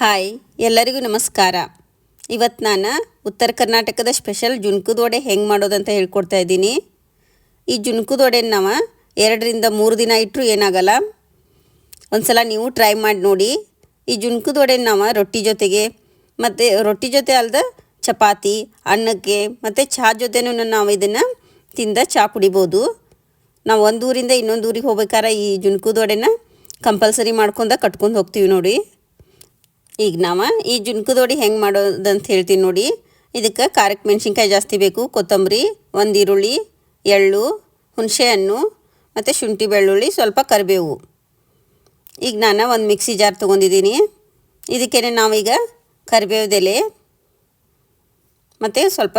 Hi, ಎಲ್ಲರಿಗೂ ನಮಸ್ಕಾರ. ಇವತ್ತು ನಾನು ಉತ್ತರ ಕರ್ನಾಟಕದ ಸ್ಪೆಷಲ್ ಜುನ್ಕುದೋಡೆ ಹೆಂಗೆ ಮಾಡೋದಂತ ಹೇಳ್ಕೊಡ್ತಾ ಇದ್ದೀನಿ. ಈ ಜುಣಕದ ವಡೆ ನಾವು ಎರಡರಿಂದ ಮೂರು ದಿನ ಇಟ್ಟರು ಏನಾಗಲ್ಲ. ಒಂದ್ಸಲ ನೀವು ಟ್ರೈ ಮಾಡಿ ನೋಡಿ. ಈ ಜುಣಕದ ವಡೆ ನಾವು ರೊಟ್ಟಿ ಜೊತೆಗೆ, ಮತ್ತು ರೊಟ್ಟಿ ಜೊತೆ ಅಲ್ದ ಚಪಾತಿ, ಅನ್ನಕ್ಕೆ, ಮತ್ತು ಚಹಾ ಜೊತೆನೂ ನಾವು ಇದನ್ನು ತಿಂದ ಚಹಾ ಕುಡಿಬೋದು ನಾವು ಒಂದು ಊರಿಂದ ಇನ್ನೊಂದು ಊರಿಗೆ ಹೋಗ್ಬೇಕಾದ್ರೆ ಈ ಜುನ್ಕುದೋಡೆನ ಕಂಪಲ್ಸರಿ ಮಾಡ್ಕೊಂಡ ಕಟ್ಕೊಂಡು ಹೋಗ್ತೀವಿ ನೋಡಿ. ಈಗ ನಾವು ಈ ಜುನ್ಕದೋಡಿ ಹೆಂಗೆ ಮಾಡೋದಂತ ಹೇಳ್ತೀನಿ ನೋಡಿ. ಇದಕ್ಕೆ ಖಾರಕ್ಕೆ ಮೆಣಸಿನ್ಕಾಯಿ ಜಾಸ್ತಿ ಬೇಕು, ಕೊತ್ತಂಬರಿ, ಒಂದು ಈರುಳ್ಳಿ, ಎಳ್ಳು, ಹುಣಸೆ ಹಣ್ಣು, ಮತ್ತು ಶುಂಠಿ ಬೆಳ್ಳುಳ್ಳಿ, ಸ್ವಲ್ಪ ಕರಿಬೇವು. ಈಗ ನಾನು ಒಂದು ಮಿಕ್ಸಿ ಜಾರ್ ತೊಗೊಂಡಿದ್ದೀನಿ ಇದಕ್ಕೇನೆ ನಾವೀಗ ಕರಿಬೇವ್ದೆಲೆ ಮತ್ತು ಸ್ವಲ್ಪ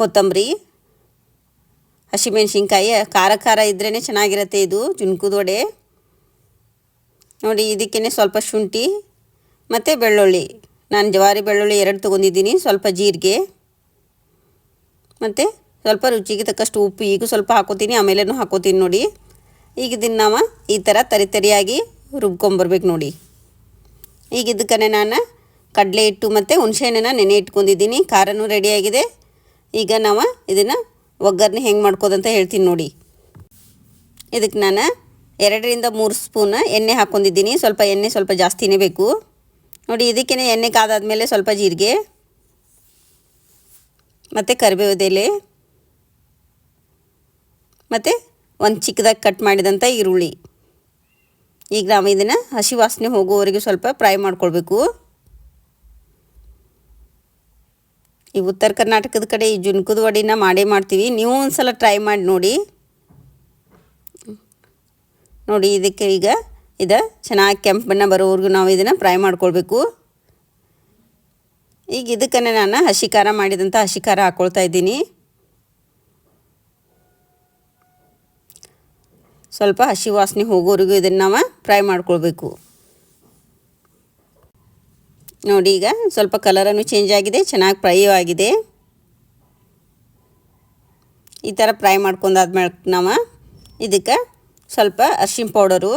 ಕೊತ್ತಂಬರಿ, ಹಸಿಮೆಣ್ಸಿನ್ಕಾಯಿ, ಖಾರ ಖಾರ ಇದ್ರೇ ಚೆನ್ನಾಗಿರುತ್ತೆ ಇದು ಜುನ್ಕದ ವಡೆ. ನೋಡಿ ಇದಕ್ಕೇ ಸ್ವಲ್ಪ ಶುಂಠಿ ಮತ್ತು ಬೆಳ್ಳುಳ್ಳಿ. ನಾನು ಜವಾರಿ ಬೆಳ್ಳುಳ್ಳಿ ಎರಡು ತೊಗೊಂಡಿದ್ದೀನಿ, ಸ್ವಲ್ಪ ಜೀರಿಗೆ, ಮತ್ತು ಸ್ವಲ್ಪ ರುಚಿಗೆ ತಕ್ಕಷ್ಟು ಉಪ್ಪು ಈಗ ಸ್ವಲ್ಪ ಹಾಕೋತೀನಿ, ಆಮೇಲೆನೂ ಹಾಕೋತೀನಿ ನೋಡಿ. ಈಗ ಇದನ್ನು ನಾವು ಈ ಥರ ತರಿ ತರಿಯಾಗಿ ರುಬ್ಕೊಂಬರ್ಬೇಕು ನೋಡಿ. ಈಗ ನಾನು ಕಡಲೆ ಹಿಟ್ಟು ಮತ್ತು ಹುಣಸೆಹಣ್ಣನ್ನು ನೆನೆ ಇಟ್ಕೊಂಡಿದ್ದೀನಿ, ಖಾರನೂ ರೆಡಿಯಾಗಿದೆ ಈಗ ನಾವು ಇದನ್ನು ಒಗ್ಗರಣೆ ಹೆಂಗೆ ಮಾಡ್ಕೋದಂತ ಹೇಳ್ತೀನಿ ನೋಡಿ. ಇದಕ್ಕೆ ನಾನು ಎರಡರಿಂದ ಮೂರು ಸ್ಪೂನ್ ಎಣ್ಣೆ ಹಾಕ್ಕೊಂಡಿದ್ದೀನಿ ಸ್ವಲ್ಪ ಎಣ್ಣೆ ಸ್ವಲ್ಪ ಜಾಸ್ತಿನೇ ಬೇಕು. ನೋಡಿ ಇದಕ್ಕೇ ಎಣ್ಣೆ ಕಾದಾದ್ಮೇಲೆ ಸ್ವಲ್ಪ ಜೀರಿಗೆ, ಮತ್ತು ಕರಿಬೇವದೆಲೆ ಮತ್ತು ಒಂದು ಚಿಕ್ಕದಾಗಿ ಕಟ್ ಮಾಡಿದಂಥ ಈರುಳ್ಳಿ. ಈಗ ನಾವು ಇದನ್ನು ಹಸಿ ವಾಸನೆ ಹೋಗುವವರೆಗೂ ಸ್ವಲ್ಪ ಫ್ರೈ ಮಾಡ್ಕೊಳ್ಬೇಕು. ಈ ಉತ್ತರ ಕರ್ನಾಟಕದ ಕಡೆ ಈ ಜುನ್ಕದ ವಡಿನ ಮಾಡೇ ಮಾಡ್ತೀವಿ. ನೀವು ಒಂದು ಸಲ ಟ್ರೈ ಮಾಡಿ ನೋಡಿ. ನೋಡಿ, ಇದಕ್ಕೆ ಈಗ ಇದು ಚೆನ್ನಾಗಿ ಕೆಂಪು ಬಣ್ಣ ಬರೋವರೆಗೂ ನಾವು ಇದನ್ನು ಫ್ರೈ ಮಾಡ್ಕೊಳ್ಬೇಕು. ಈಗ ಇದಕ್ಕೆ ನಾನು ಹಸಿ ಖಾರ ಮಾಡಿದಂಥ ಹಸಿ ಖಾರ ಹಾಕ್ಕೊಳ್ತಾ ಇದ್ದೀನಿ. ಸ್ವಲ್ಪ ಹಸಿ ವಾಸನೆ ಹೋಗೋವರೆಗೂ ಇದನ್ನು ನಾವು ಫ್ರೈ ಮಾಡ್ಕೊಳ್ಬೇಕು. ನೋಡಿ ಈಗ ಸ್ವಲ್ಪ ಕಲರನ್ನು ಚೇಂಜ್ ಆಗಿದೆ, ಚೆನ್ನಾಗಿ ಫ್ರೈ ಆಗಿದೆ. ಈ ಥರ ಫ್ರೈ ಮಾಡ್ಕೊಂಡಾದ್ಮೇಲೆ ನಾವು ಇದಕ್ಕೆ ಸ್ವಲ್ಪ ಅರ್ಶಿಣ ಪೌಡರು.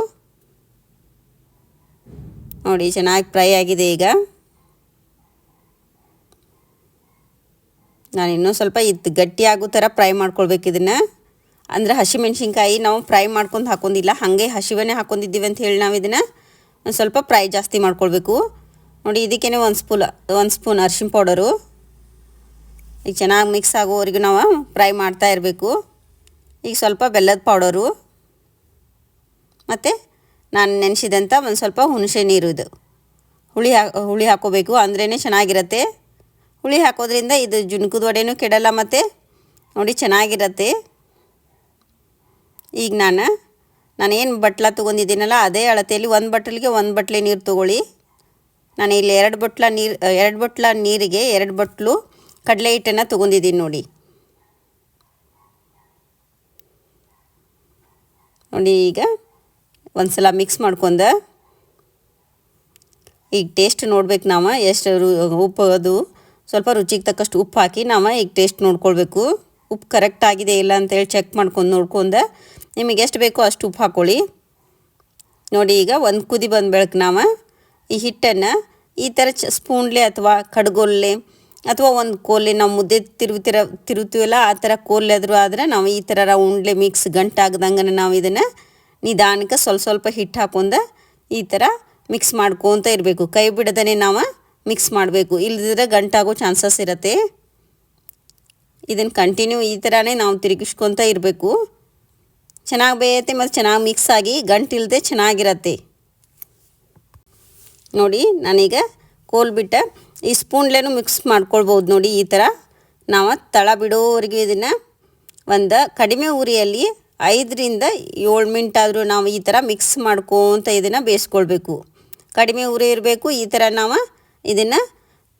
ನೋಡಿ, ಚೆನ್ನಾಗಿ ಫ್ರೈ ಆಗಿದೆ ಈಗ. ನಾನು ಇನ್ನೂ ಸ್ವಲ್ಪ ಇದು ಗಟ್ಟಿ ಆಗೋ ಥರ ಫ್ರೈ ಮಾಡ್ಕೊಳ್ಬೇಕು ಇದನ್ನು. ಅಂದರೆ ಹಸಿಮೆಣ್ಸಿನ್ಕಾಯಿ ನಾವು ಫ್ರೈ ಮಾಡ್ಕೊಂಡು ಹಾಕೊಂಡಿಲ್ಲ. ಹಾಗೆ ಹಸಿವನ್ನೇ ಹಾಕೊಂಡಿದ್ದೀವಿ ಅಂತ ಹೇಳಿ ನಾವು ಇದನ್ನು. ಒಂದು ಸ್ವಲ್ಪ ಫ್ರೈ ಜಾಸ್ತಿ ಮಾಡ್ಕೊಳ್ಬೇಕು. ನೋಡಿ ಇದಕ್ಕೇ ಒಂದು ಸ್ಪೂನ್ ಒಂದು ಸ್ಪೂನ್ ಅರ್ಶಿನ ಪೌಡರು. ಈಗ ಚೆನ್ನಾಗಿ ಮಿಕ್ಸ್ ಆಗೋವರೆಗೂ ನಾವು ಫ್ರೈ ಮಾಡ್ತಾ ಇರಬೇಕು. ಈಗ ಸ್ವಲ್ಪ ಬೆಲ್ಲದ ಪೌಡರು. ಮತ್ತು ನಾನು ನೆನೆಸಿದಂಥ ಒಂದು ಸ್ವಲ್ಪ ಹುಣಸೆ ನೀರು ಇದು. ಹುಳಿ ಹಾ, ಹುಳಿ ಹಾಕೋಬೇಕು ಅಂದ್ರೇ ಚೆನ್ನಾಗಿರತ್ತೆ. ಹುಳಿ ಹಾಕೋದ್ರಿಂದ ಇದು ಜುನ್ಕದ ವಡೆನೂ ಕೆಡಲ್ಲ ಮತ್ತು. ನೋಡಿ ಚೆನ್ನಾಗಿರತ್ತೆ. ಈಗ ನಾನು ನಾನು ಏನು ಬಟ್ಲ ತೊಗೊಂಡಿದ್ದೀನಲ್ಲ, ಅದೇ ಅಳತೆಯಲ್ಲಿ ಒಂದು ಬಟ್ಲಿಗೆ ಒಂದು ಬಟ್ಲೆ ನೀರು ತೊಗೊಳ್ಳಿ. ನಾನು ಇಲ್ಲಿ ಎರಡು ಬಟ್ಲ ನೀರು, ಎರಡು ಬಟ್ಲ ನೀರಿಗೆ ಎರಡು ಬಟ್ಲು ಕಡಲೆ ಹಿಟ್ಟನ್ನು ತೊಗೊಂಡಿದ್ದೀನಿ ನೋಡಿ. ನೋಡಿ ಈಗ. ಒಂದು ಸಲ ಮಿಕ್ಸ್ ಮಾಡ್ಕೊಂಡು. ಈಗ ಟೇಸ್ಟ್ ನೋಡ್ಬೇಕು ನಾವು, ಎಷ್ಟು ಉಪ್ಪು ಅದು, ಸ್ವಲ್ಪ ರುಚಿಗೆ ತಕ್ಕಷ್ಟು ಉಪ್ಪು ಹಾಕಿ ನಾವು ಈಗ ಟೇಸ್ಟ್ ನೋಡ್ಕೊಳ್ಬೇಕು. ಉಪ್ಪು ಕರೆಕ್ಟ್ ಆಗಿದೆ ಇಲ್ಲ ಅಂತೇಳಿ ಚೆಕ್ ಮಾಡ್ಕೊಂಡು ನೋಡ್ಕೊಂಡು. ನಿಮಗೆ ಎಷ್ಟು ಬೇಕೋ ಅಷ್ಟು ಉಪ್ಪು ಹಾಕ್ಕೊಳ್ಳಿ ನೋಡಿ ಈಗ ಒಂದು ಕುದಿ ಬಂದ ಬೆಳಕು ನಾವು ಈ ಹಿಟ್ಟನ್ನು ಈ ಥರ ಚ, ಸ್ಪೂನ್ಲೆ ಅಥವಾ ಕಡ್ಗೊಲ್ಲೆ ಅಥವಾ ಒಂದು ಕೋಲೆ ನಾವು ಮುದ್ದೆ ತಿರುಗ್ತಿರ ತಿರುತ್ತೀವಲ್ಲ ಆ ಥರ ಕೋಲೆ ಆದರೂ ಆದರೆ ನಾವು ಈ ಥರ ಉಂಡ್ಲೆ ಮಿಕ್ಸ್ ಗಂಟಾಗ್ದಂಗೆ ನಾವು ಇದನ್ನು ನಿಧಾನಕ್ಕೆ ಸ್ವಲ್ಪ ಸ್ವಲ್ಪ ಹಿಟ್ಟು ಹಾಕೊಂಡು ಈ ಥರ ಮಿಕ್ಸ್ ಮಾಡ್ಕೊತ ಇರಬೇಕು. ಕೈ ಬಿಡದೇ ನಾವು ಮಿಕ್ಸ್ ಮಾಡಬೇಕು. ಇಲ್ಲದಿದ್ರೆ ಗಂಟಾಗೋ ಚಾನ್ಸಸ್ ಇರುತ್ತೆ. ಇದನ್ನು ಕಂಟಿನ್ಯೂ ಈ ಥರನೇ ನಾವು ತಿರುಗಿಸ್ಕೊತ ಇರಬೇಕು. ಚೆನ್ನಾಗಿ ಬೇಯುತ್ತೆ ಮತ್ತು ಚೆನ್ನಾಗಿ ಮಿಕ್ಸ್ ಆಗಿ ಗಂಟಿಲ್ಲದೆ ಚೆನ್ನಾಗಿರತ್ತೆ. ನೋಡಿ, ನಾನೀಗ ಕೋಲ್ ಬಿಟ್ಟ ಈ ಸ್ಪೂನ್ಲೇನು ಮಿಕ್ಸ್ ಮಾಡ್ಕೊಳ್ಬೋದು ನೋಡಿ ಈ ಥರ. ನಾವು ತಳ ಬಿಡೋವರೆಗೂ ಇದನ್ನು ಒಂದು ಕಡಿಮೆ ಉರಿಯಲ್ಲಿ ಐದರಿಂದ ಏಳು ಮಿನಿಟ್ ಆದರೂ ನಾವು ಈ ಥರ ಮಿಕ್ಸ್ ಮಾಡ್ಕೊತ ಇದನ್ನು ಬೇಯಿಸ್ಕೊಳ್ಬೇಕು. ಕಡಿಮೆ ಉರಿ ಇರಬೇಕು, ಈ ಥರ ನಾವು ಇದನ್ನು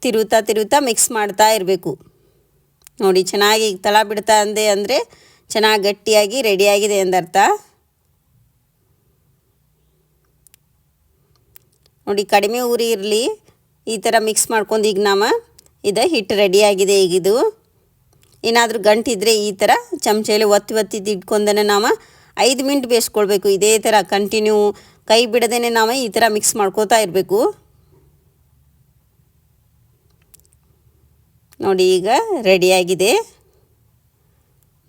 ತಿರುತ್ತಾ ತಿರುತ್ತಾ ಮಿಕ್ಸ್ ಮಾಡ್ತಾ ಇರಬೇಕು. ನೋಡಿ, ಚೆನ್ನಾಗಿ ತಳ ಬಿಡ್ತಾ ಅಂದೆ ಅಂದರೆ ಚೆನ್ನಾಗಿ ಗಟ್ಟಿಯಾಗಿ ರೆಡಿಯಾಗಿದೆ ಎಂದರ್ಥ ನೋಡಿ, ಕಡಿಮೆ ಉರಿ ಇರಲಿ, ಈ ಥರ ಮಿಕ್ಸ್ ಮಾಡ್ಕೊಂಡು ಈಗ ನಾವು ಇದು ಹಿಟ್ಟು ರೆಡಿಯಾಗಿದೆ ಈಗ ಇದು. ಏನಾದರೂ ಗಂಟಿದ್ರೆ ಈ ಥರ ಚಮಚೆಯಲ್ಲಿ ಒತ್ತಿ ಒತ್ತಿ ಇಟ್ಕೊಂಡೇ ನಾವು ಐದು ಮಿನಿಟ್ ಬೇಯಿಸ್ಕೊಳ್ಬೇಕು. ಇದೇ ಥರ ಕಂಟಿನ್ಯೂ ಕೈ ಬಿಡದೇ ನಾವು ಈ ಥರ ಮಿಕ್ಸ್ ಮಾಡ್ಕೋತಾ ಇರಬೇಕು. ನೋಡಿ ಈಗ ರೆಡಿಯಾಗಿದೆ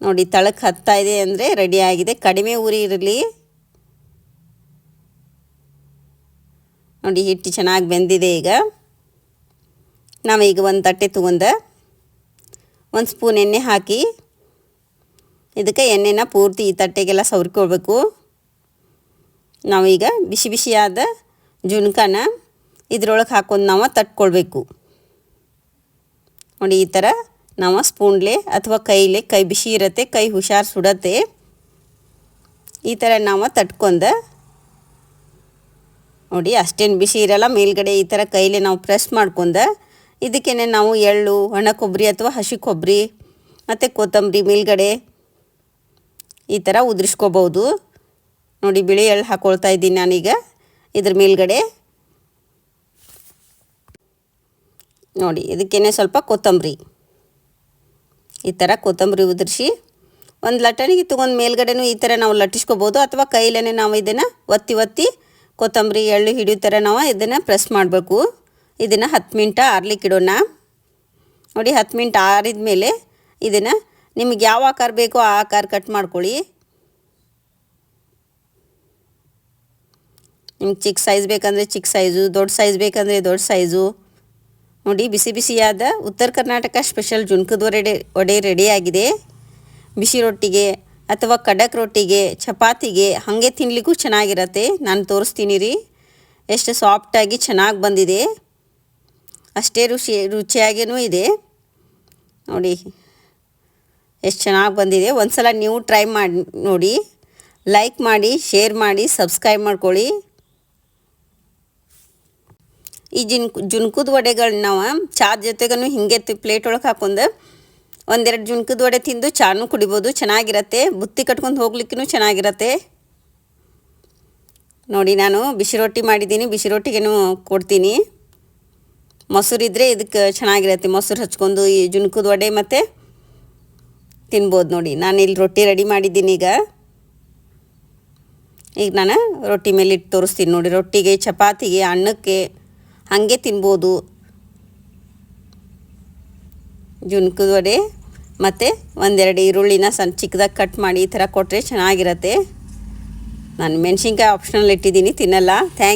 ನೋಡಿ ತಳಕ್ಕೆ ಹತ್ತಾ ಇದೆ ಅಂದರೆ ರೆಡಿಯಾಗಿದೆ ಕಡಿಮೆ ಉರಿ ಇರಲಿ. ನೋಡಿ ಹಿಟ್ಟು ಚೆನ್ನಾಗಿ ಬೆಂದಿದೆ ಈಗ. ನಾವು ಈಗ ಒಂದು ತಟ್ಟೆ ತೊಗೊಂಡೆ ಒಂದು ಸ್ಪೂನ್ ಎಣ್ಣೆ ಹಾಕಿ ಇದಕ್ಕೆ ಎಣ್ಣೆನ ಪೂರ್ತಿ ಈ ತಟ್ಟೆಗೆಲ್ಲ ಸವರ್ಕೊಳ್ಬೇಕು. ನಾವೀಗ ಬಿಸಿ ಬಿಸಿಯಾದ ಜುಣ್ಕನ ಇದ್ರೊಳಗೆ ಹಾಕೊಂಡು ನಾವು ತಟ್ಕೊಳ್ಬೇಕು. ನೋಡಿ ಈ ಥರ ನಾವು ಸ್ಪೂನ್ಲೆ ಅಥವಾ ಕೈಲೆ ಕೈ ಬಿಸಿ ಇರುತ್ತೆ, ಕೈ ಹುಷಾರು ಸುಡತ್ತೆ. ಈ ಥರ ನಾವು ತಟ್ಕೊಂಡ ನೋಡಿ ಅಷ್ಟೇನು ಬಿಸಿ ಇರಲ್ಲ, ಮೇಲ್ಗಡೆ ಈ ಥರ ಕೈಲೆ ನಾವು ಪ್ರೆಸ್ ಮಾಡ್ಕೊಂಡ ಇದಕ್ಕೇನೆ ನಾವು ಎಳ್ಳು, ಒಣ ಕೊಬ್ಬರಿ ಅಥವಾ ಹಸಿ ಕೊಬ್ಬರಿ, ಮತ್ತು ಕೊತ್ತಂಬರಿ, ಮೇಲ್ಗಡೆ ಈ ಥರ ಉದುರಿಸ್ಕೋಬೋದು ನೋಡಿ, ಬಿಳಿ ಎಳ್ಳು ಹಾಕ್ಕೊಳ್ತಾ ಇದ್ದೀನಿ ನಾನೀಗ. ಇದ್ರ ಮೇಲ್ಗಡೆ ನೋಡಿ, ಇದಕ್ಕೇನೆ ಸ್ವಲ್ಪ ಕೊತ್ತಂಬರಿ. ಈ ಥರ ಕೊತ್ತಂಬರಿ ಉದುರಿಸಿ, ಒಂದು ಲಟ್ಟಣಿಗೆ ತೊಗೊಂಡು ಮೇಲ್ಗಡೆನೂ ಈ ಥರ ನಾವು ಲಟ್ಟಿಸ್ಕೋಬೋದು ಅಥವಾ ಕೈಲೇ ನಾವು ಇದನ್ನು ಒತ್ತಿ ಒತ್ತಿ ಕೊತ್ತಂಬರಿ, ಎಳ್ಳು ಹಿಡಿಯೋ ಥರ ನಾವು ಇದನ್ನು ಪ್ರೆಸ್ ಮಾಡಬೇಕು. ಇದನ್ನು ಹತ್ತು ಮಿನಿಟ ಆರ್ಲಿಕ್ಕೆ ಇಡೋಣ. ನೋಡಿ ಹತ್ತು ಮಿನಿಟ್ ಆರಿದ ಮೇಲೆ ಇದನ್ನು ನಿಮಗೆ ಯಾವ ಆಕಾರ ಬೇಕೋ ಆ ಆಕಾರ ಕಟ್ ಮಾಡ್ಕೊಳ್ಳಿ. ನಿಮ್ಗೆ ಚಿಕ್ಕ ಸೈಜ್ ಬೇಕಂದರೆ ಚಿಕ್ಕ ಸೈಜು, ದೊಡ್ಡ ಸೈಜ್ ಬೇಕಂದರೆ ದೊಡ್ಡ ಸೈಜು. ನೋಡಿ ಬಿಸಿ ಬಿಸಿಯಾದ ಉತ್ತರ ಕರ್ನಾಟಕ ಸ್ಪೆಷಲ್ ಜುನ್ಕದ ವಡೆ ವಡೆ ರೆಡಿಯಾಗಿದೆ ಬಿಸಿ ರೊಟ್ಟಿಗೆ ಅಥವಾ ಖಡಕ್ ರೊಟ್ಟಿಗೆ, ಚಪಾತಿಗೆ ಹಾಗೆ ತಿನ್ನಲಿಕ್ಕೂ ಚೆನ್ನಾಗಿರತ್ತೆ. ನಾನು ತೋರಿಸ್ತೀನಿ ರೀ. ಎಷ್ಟು ಸಾಫ್ಟಾಗಿ ಚೆನ್ನಾಗಿ ಬಂದಿದೆ. ಅಷ್ಟೇ ರುಚಿ ರುಚಿಯಾಗಿಯೂ ಇದೆ. ನೋಡಿ, ಎಷ್ಟು ಚೆನ್ನಾಗಿ ಬಂದಿದೆ. ಒಂದು ಸಲ ನೀವು ಟ್ರೈ ಮಾಡಿ, ನೋಡಿ. ಲೈಕ್ ಮಾಡಿ, ಶೇರ್ ಮಾಡಿ, ಸಬ್ಸ್ಕ್ರೈಬ್ ಮಾಡ್ಕೊಳ್ಳಿ. ಈ ಜಿನ್, ಜುನ್ಕದ ವಡೆಗಳನ್ನ ಚಾದ ಜೊತೆಗೂ ಹಿಂಗೆ ಪ್ಲೇಟ್ ಒಳಗೆ ಹಾಕೊಂಡು ಒಂದೆರಡು ಜುನ್ಕದ ವಡೆ ತಿಂದು ಚಾನು ಕುಡಿಬೋದು. ಚೆನ್ನಾಗಿರತ್ತೆ. ಬುತ್ತಿ ಕಟ್ಕೊಂಡು ಹೋಗ್ಲಿಕ್ಕೂ ಚೆನ್ನಾಗಿರತ್ತೆ. ನೋಡಿ, ನಾನು ಬಿಸಿ ರೊಟ್ಟಿ ಮಾಡಿದ್ದೀನಿ. ಬಿಸಿ ರೊಟ್ಟಿಗೇನು ಕೊಡ್ತೀನಿ. ಮೊಸರು ಇದ್ದರೆ ಇದಕ್ಕೆ ಚೆನ್ನಾಗಿರತ್ತೆ. ಮೊಸರು ಹಚ್ಕೊಂಡು ಈ ಜುನ್ಕದ ವಡೆ ಮತ್ತು ತಿನ್ಬೋದು ನೋಡಿ. ನಾನು ಇಲ್ಲಿ ರೊಟ್ಟಿ ರೆಡಿ ಮಾಡಿದ್ದೀನಿ ಈಗ. ಈಗ ನಾನು ರೊಟ್ಟಿ ಮೇಲೆ ಇಟ್ಟು ತೋರಿಸ್ತೀನಿ ನೋಡಿ. ರೊಟ್ಟಿಗೆ, ಚಪಾತಿಗೆ, ಅನ್ನಕ್ಕೆ ಹಾಗೆ ತಿನ್ಬೋದು. ಜುನ್ಕದ ವಡೆ ಮತ್ತು ಒಂದೆರಡು ಈರುಳ್ಳಿನ ಸಣ್ಣ ಚಿಕ್ಕದಾಗಿ ಕಟ್ ಮಾಡಿ ಈ ಥರ ಕೊಟ್ಟರೆ ಚೆನ್ನಾಗಿರತ್ತೆ. ನಾನು ಮೆಣಸಿನ್ಕಾಯಿ ಆಪ್ಷನಲ್ ಇಟ್ಟಿದ್ದೀನಿ. ತಿನ್ನಲ್ಲ. ಥ್ಯಾಂಕ್